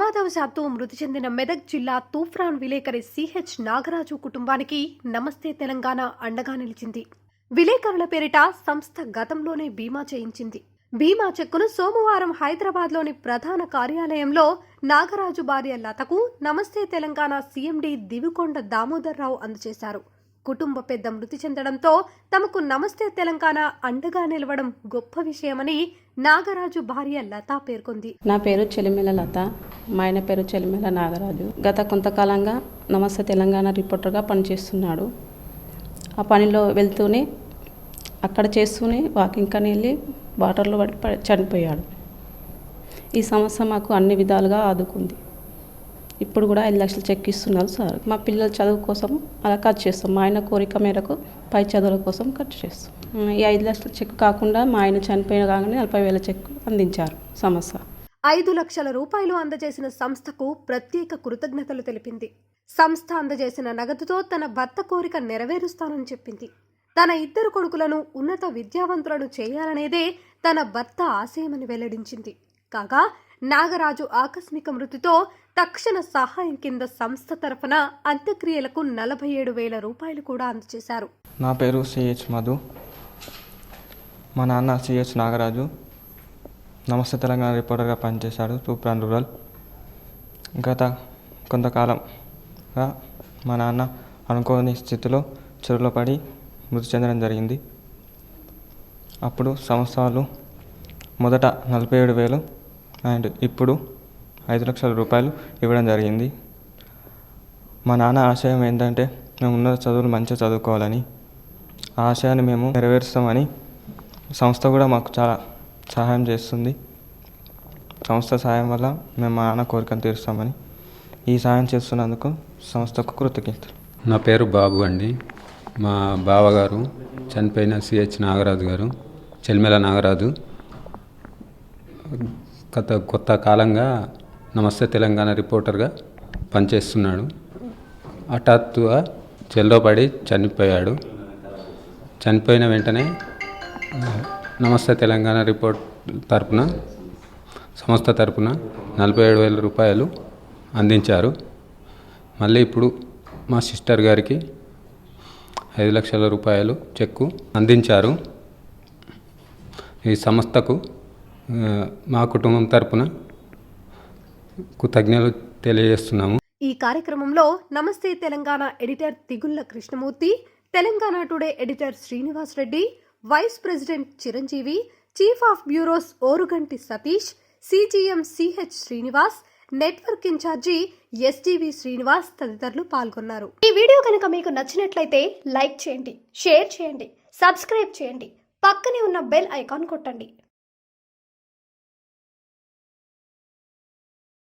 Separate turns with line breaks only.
ప్రమాదవశాత్తు మృతి చెందిన మెదక్ జిల్లా తూఫ్రాన్ విలేకరి సిహెచ్ నాగరాజు కుటుంబానికి నమస్తే తెలంగాణ అండగా నిలిచింది. విలేకరుల పేరిట సంస్థ గతంలోనే బీమా చేయించింది. బీమా చెక్కును సోమవారం హైదరాబాద్లోని ప్రధాన కార్యాలయంలో నాగరాజు భార్య లతకు నమస్తే తెలంగాణ సీఎండీ దివికొండ దామోదర్ రావు అందజేశారు. కుటుంబ పెద్ద మృతి చెందడంతో తమకు నమస్తే తెలంగాణ అండగా నిలవడం గొప్ప విషయమని నాగరాజు భార్య లత పేర్కొంది.
నా పేరు చెలిమెల లత. మా ఆయన పేరు చెలిమెల నాగరాజు. గత కొంతకాలంగా నమస్తే తెలంగాణ రిపోర్టర్గా పనిచేస్తున్నాడు. ఆ పనిలో వెళ్తూనే అక్కడ చేస్తూనే వాకింగ్ కానీ వెళ్ళి వాటర్లో పడి చనిపోయాడు. ఈ సమస్య మాకు అన్ని విధాలుగా ఆదుకుంది. ఇప్పుడు కూడా ఐదు లక్షలు చెక్ ఇస్తున్నారు సార్. మా పిల్లల చదువు కోసం అలా ఖర్చు చేస్తాం. మా ఆయన కోరిక మేరకు పై చదువుల కోసం ఖర్చు చేస్తాం. ఈ ఐదు లక్షల చెక్ కాకుండా మా ఆయన చనిపోయిన కాగానే నలభై వేల చెక్ అందించారు సమస్య.
ఐదు లక్షల రూపాయలు అందజేసిన సంస్థకు ప్రత్యేక కృతజ్ఞతలు తెలిపింది. సంస్థ అందజేసిన నగదుతో తన భర్త కోరిక నెరవేరుస్తానని చెప్పింది. తన ఇద్దరు కొడుకులను ఉన్నత విద్యావంతులను చేయాలనేదే తన భర్త ఆశయమని వెల్లడించింది. కాగా నాగరాజు ఆకస్మిక మృతితో తక్షణ సహాయం కింద సంస్థ తరఫున అంత్యక్రియలకు నలభై ఏడు వేల రూపాయలు కూడా అందజేశారు.
నా పేరు సిహెచ్ మధు. మా నాన్న సిహెచ్ నాగరాజు. నమస్తే తెలంగాణ రిపోర్టర్గా పనిచేశాడు తూప్రాన్ రూరల్. గత కొంతకాలంగా మా నాన్న అనుకోని స్థితిలో చెరువులో పడి మృతి చెందడం జరిగింది. అప్పుడు సంస్థలు మొదట నలభై ఏడు వేలు అండ్ ఇప్పుడు ఐదు లక్షల రూపాయలు ఇవ్వడం జరిగింది. మా నాన్న ఆశయం ఏంటంటే మేము ఉన్న చదువులు మంచిగా చదువుకోవాలని. ఆ ఆశయాన్ని మేము నెరవేరుస్తామని సంస్థ కూడా మాకు చాలా సహాయం చేస్తుంది. సంస్థ సాయం వల్ల మేము మా నాన్న కోరికను తీరుస్తామని ఈ సాయం చేస్తున్నందుకు సంస్థకు కృతజ్ఞతలు.
నా పేరు బాబు అండి. మా బావగారు చనిపోయిన సిహెచ్ నాగరాజు గారు చెల్మెల నాగరాజు. గత కొత్త కాలంగా నమస్తే తెలంగాణ రిపోర్టర్గా పనిచేస్తున్నాడు. హఠాత్తుగా చెల్లో పడి చనిపోయాడు. చనిపోయిన వెంటనే నమస్తే తెలంగాణ రిపోర్ట్ తరపున సంస్థ తరపున నలభై ఏడు వేల రూపాయలు అందించారు. మళ్ళీ ఇప్పుడు మా సిస్టర్ గారికి ఐదు లక్షల రూపాయలు చెక్కు అందించారు. ఈ సంస్థకు మా కుటుంబం తరపున కృతజ్ఞతలు తెలియజేస్తున్నాము.
ఈ కార్యక్రమంలో Namaste Telangana editor Tigulla Krishnamurthy Telangana today editor Srinivas Reddy vice president Chiranjeevi chief of bureaus Oruganti Satish CGM CH Srinivas network incharge STV Srinivas తదితరులు పాల్గొన్నారు.
ఈ వీడియో కనుక మీకు నచ్చినట్లయితే లైక్ చేయండి షేర్ చేయండి సబ్స్క్రైబ్ చేయండి పక్కనే ఉన్న బెల్ ఐకాన్ కొట్టండి.